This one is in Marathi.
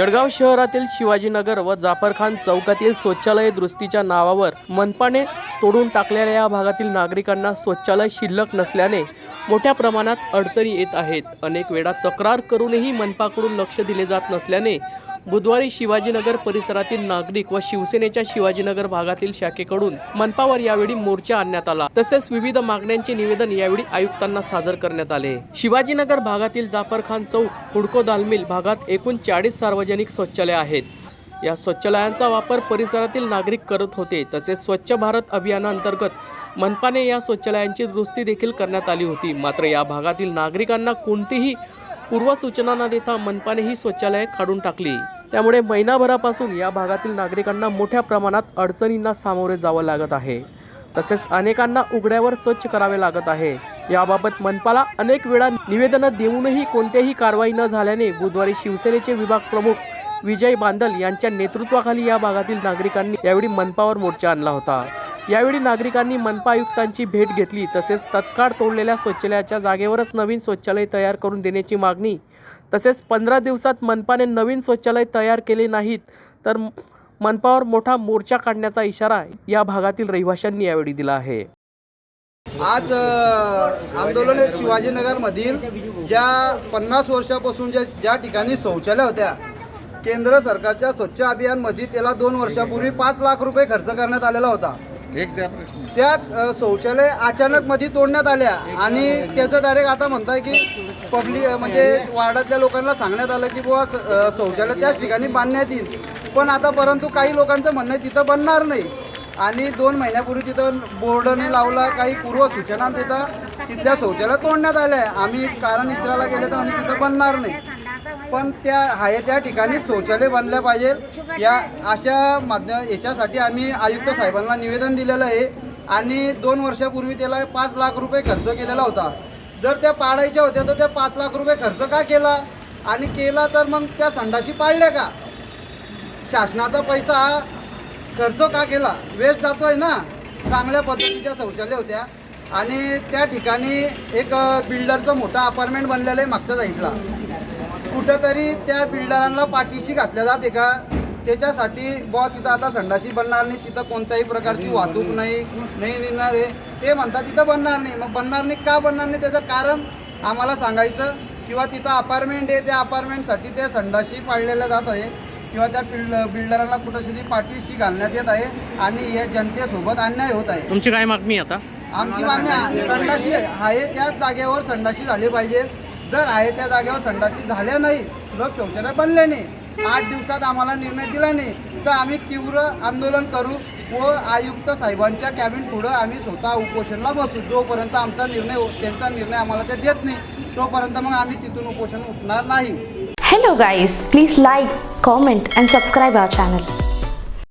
जळगाव शहरातील शिवाजीनगर व जाफरखान चौकातील शौचालय दुरुस्तीच्या नावावर मनपाने तोडून टाकलेल्या या भागातील नागरिकांना शौचालय शिल्लक नसल्याने मोठ्या प्रमाणात अडचणी येत आहेत. अनेक वेळा तक्रार करूनही मनपाकडून लक्ष दिले जात नसल्याने बुधवारी शिवाजीनगर परिसरातील नागरिक व शिवसेनेच्या शिवाजीनगर भागातील शाखेकडून मनपावर यावेळी मोर्चा आणण्यात आला. तसेच विविध मागण्यांचे निवेदन यावेळी आयुक्तांना सादर करण्यात आले. शिवाजीनगर भागातील जाफरखान चौक हुडको दालमिल भागात एकूण चाळीस सार्वजनिक शौचालय आहेत. या शौचालयांचा वापर परिसरातील नागरिक करत होते. तसेच स्वच्छ भारत अभियानांतर्गत मनपाने या शौचालयांची दुरुस्ती देखील करण्यात आली होती. मात्र या भागातील नागरिकांना कोणतीही पूर्वसूचना न देता मनपाने ही शौचालये काढून टाकली. त्यामुळे महिनाभरापासून या भागातील नागरिकांना मोठ्या प्रमाणात अडचणींना सामोरे जावं लागत आहे. तसेच अनेकांना उघड्यावर स्वच्छ करावे लागत आहे. याबाबत मनपाला अनेक वेळा निवेदनं देऊनही कोणत्याही कारवाई न झाल्याने बुधवारी शिवसेनेचे विभाग प्रमुख विजय बांदल यांच्या नेतृत्वाखाली या भागातील नागरिकांनी यावेळी मनपावर मोर्चा आणला होता. यावेळी नागरिकांनी मनपा आयुक्तांची भेट घेतली तसेच तत्काळ तोडलेल्या शौचालयाच्या जागेवरच नवीन शौचालय तयार करून देण्याची मागणी. तसेच पंधरा दिवसात मनपाने नवीन शौचालय तयार केले नाहीत तर मनपावर मोठा मोर्चा काढण्याचा इशारा या भागातील रहिवाशांनी यावेळी दिला आहे. आज आंदोलन हे शिवाजीनगरमधील ज्या पन्नास वर्षापासून ज्या ज्या ठिकाणी शौचालय होत्या केंद्र सरकारच्या स्वच्छ अभियानमध्ये त्याला दोन वर्षापूर्वी पाच लाख रुपये खर्च करण्यात आलेला होता. त्या शौचालय अचानक मध्ये तोडण्यात आल्या आणि त्याचं डायरेक्ट आता म्हणताय की पब्लिक म्हणजे वार्डातल्या लोकांना सांगण्यात आलं की बुवा शौचालय त्याच ठिकाणी बांधण्यात येईल. पण आता परंतु काही लोकांचं म्हणणं आहे तिथं बनणार नाही. आणि दोन महिन्यापूर्वी तिथं बोर्डने लावला काही पूर्व सूचना तिथं तिथल्या शौचालय तोडण्यात आल्या. आम्ही कारण इसराला गेले तर आम्ही तिथं बनणार नाही. पण त्या आहे त्या ठिकाणी शौचालय बांधल्या पाहिजे. या अशा माध्यम याच्यासाठी आम्ही आयुक्त साहेबांना निवेदन दिलेलं आहे. आणि दोन वर्षापूर्वी त्याला पाच लाख रुपये खर्च केलेला होता. जर त्या पाडायच्या होत्या तर त्या पाच लाख रुपये खर्च का केला? आणि केला तर मग त्या संडाशी पाळल्या का? शासनाचा पैसा खर्च का केला? वेस्ट जातोय ना? चांगल्या पद्धतीच्या शौचालय होत्या. आणि त्या ठिकाणी एक बिल्डरचं मोठं अपार्टमेंट बनलेलं आहे मागच्या साईडला कुठंतरी त्या बिल्डरांना पाठीशी घातल्या जाते का? त्याच्यासाठी बुवा तिथं आता संडाशी बनणार नाही तिथं कोणत्याही प्रकारची वाहतूक नाही नाही निघणार आहे. ते म्हणतात तिथं बनणार नाही. मग बनणार नाही का बनणार नाही? त्याचं कारण आम्हाला सांगायचं किंवा तिथं अपार्टमेंट आहे त्या अपार्टमेंटसाठी त्या संडाशी पाडलेल्या जात आहे किंवा त्या बिल्ड बिल्डरांना कुठंतरी पाठीशी घालण्यात येत आहे आणि या जनतेसोबत अन्याय होत आहे. तुमची काय मागणी आता? आमची मागणी संडाशी आहे त्याच जागेवर संडाशी झाली पाहिजे. जर आहे त्या जागेवर संडासी झाल्या नाही सुलभ शौचालय बनले नाही आठ दिवसात आम्हाला निर्णय दिला नाही तर आम्ही तीव्र आंदोलन करू व आयुक्त साहेबांच्या कॅबिन पुढं आम्ही स्वतः उपोषणला बसू. जोपर्यंत आमचा निर्णय त्यांचा निर्णय आम्हाला ते देत नाही तोपर्यंत मग आम्ही तिथून उपोषण उठणार नाही. Hello guys please like comment and subscribe our channel